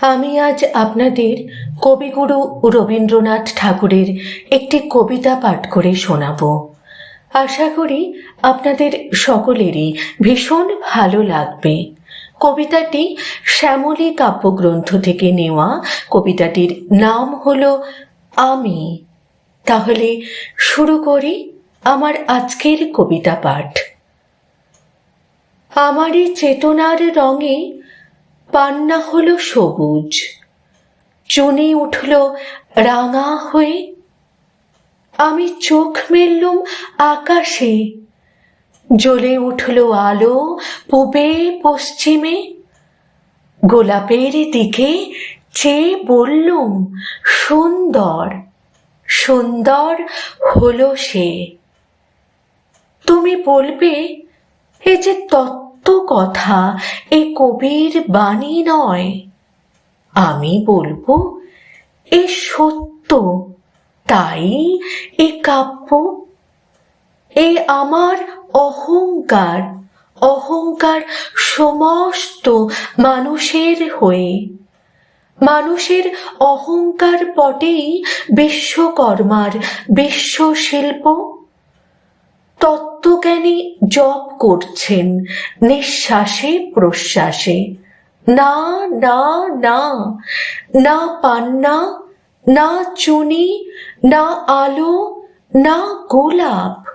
আমি আজ আপনাদের কবিগুরু রবীন্দ্রনাথ ঠাকুরের একটি কবিতা পাঠ করে শোনাব। আশা করি আপনাদের সকলেরই ভীষণ ভালো লাগবে। কবিতাটি শ্যামলী কাব্যগ্রন্থ থেকে নেওয়া। কবিতাটির নাম হল আমি। তাহলে শুরু করি আমার আজকের কবিতা পাঠ। আমারই চেতনার রঙে পান্না হলো সবুজ। চুনি উঠল রাঙা হয়ে। আমি চোখ মেললুম আকাশে। জ্বলে উঠল আলো পূবে, পশ্চিমে। গোলাপের দিকে চেয়ে বললুম, সুন্দর সুন্দর হলো সে। তুমি বলবে, এ যে তত্ত্ব কথা এ কবির বাণী নয়। আমি বলব, এ সত্য, তাই এ কাব্য, এ আমার অহংকার অহংকার সমস্ত মানুষের হয়ে। মানুষের অহংকার পটেই বিশ্বকর্মার বিশ্বশিল্প। তত্ত্বজ্ঞানী জপ করছেন, নিঃশ্বাসে প্রশ্বাসে। না না না না পান্না না চুনি, না আলো, না গোলাপ,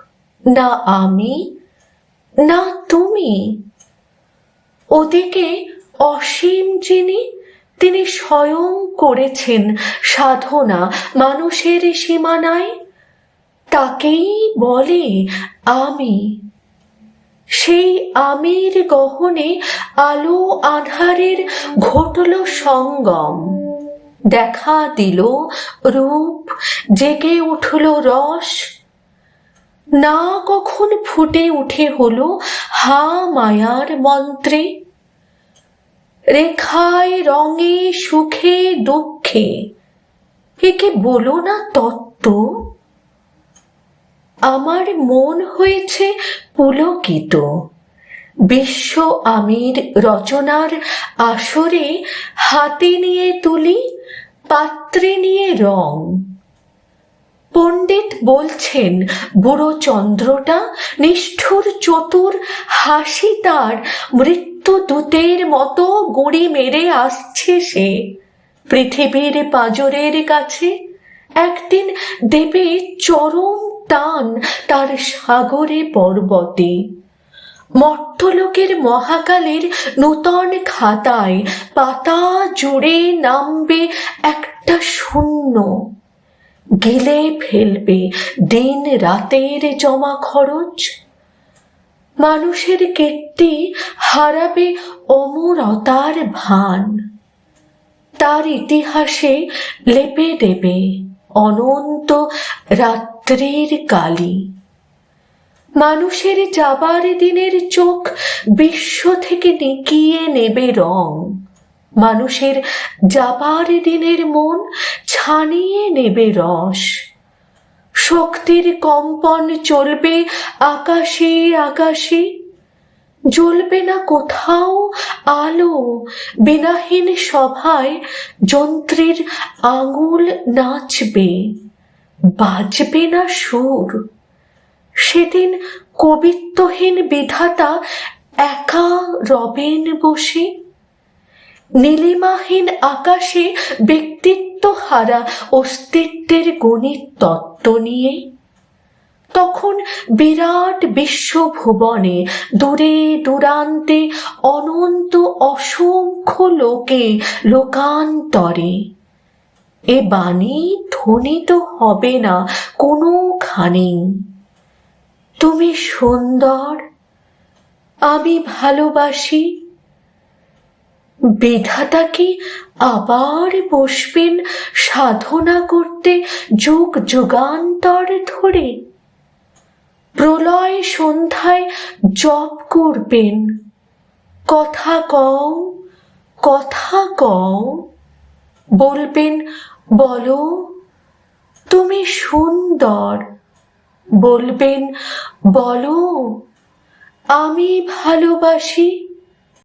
না আমি, না তুমি। ওদিকে অসীম যিনি, তিনি স্বয়ং করেছেন সাধনা। মানুষের সীমানায় তাকেই বলে আমি। সেই আমির গহনে আলো আধারের ঘটল সঙ্গম। দেখা দিল রূপ, জেগে উঠল রস। না কখন ফুটে উঠে হলো হা মায়ার মন্ত্রে। রেখায় রঙে, সুখে, দুঃখে, একে বলো না তত্ত্ব। আমার মন হয়েছে পুলকিত। বিশ্ব আমির রচনার আসরে হাতে নিয়ে তুলি, পাত্রে নিয়ে রং। পণ্ডিত বলছেন, বুড়ো চন্দ্রটা নিষ্ঠুর চতুর হাসি তার মৃত্যুদূতের মতো গুঁড়ি মেরে আসছে সে। পৃথিবীর পাঁজরের কাছে একদিন দেবে চরম টান তার সাগরে পর্বতে। মর্তলোকের মহাকালের নূতন খাতায় পাতা জুড়ে নামবে একটা শূন্য। গেলে ফেলবে দিন রাতের জমা খরচ। মানুষের কীর্তি হারাবে অমরতার ভান। তার ইতিহাসে লেপে দেবে অনন্ত রাত্রির কালি। মানুষের যাবার দিনের চোখ বিশ্ব থেকে নিকিয়ে নেবে রং। মানুষের যাবার দিনের মন ছানিয়ে নেবে রস। শক্তির কম্পন চলবে আকাশে আকাশে। জ্বলবে না কোথাও আলো বিনাহীন সভায় যন্ত্রের আঙুল নাচবে, বাজবে না সুর। সেদিন কবিত্বহীন বিধাতা একা রবেন বসে, নীলিমাহীন আকাশে ব্যক্তিত্ব হারা অস্তিত্বের গণিত তত্ত্ব নিয়ে। তখন বিরাট বিশ্বভুবনে দূরে দূরান্তে অনন্ত অসংখ্য লোকে লোকান্তরে। এ বাণী ধ্বনিত হবে না কোনোখানে। তুমি সুন্দর, আমি ভালোবাসি। বিধাতা কি আবার বসবেন সাধনা করতে যুগ যুগান্তর ধরে। প্রলয় সন্ধ্যায় জপ করবেন। কথা কও কথা কও। বলবেন, বলো, তুমি সুন্দর। বলবেন, বলো, আমি ভালোবাসি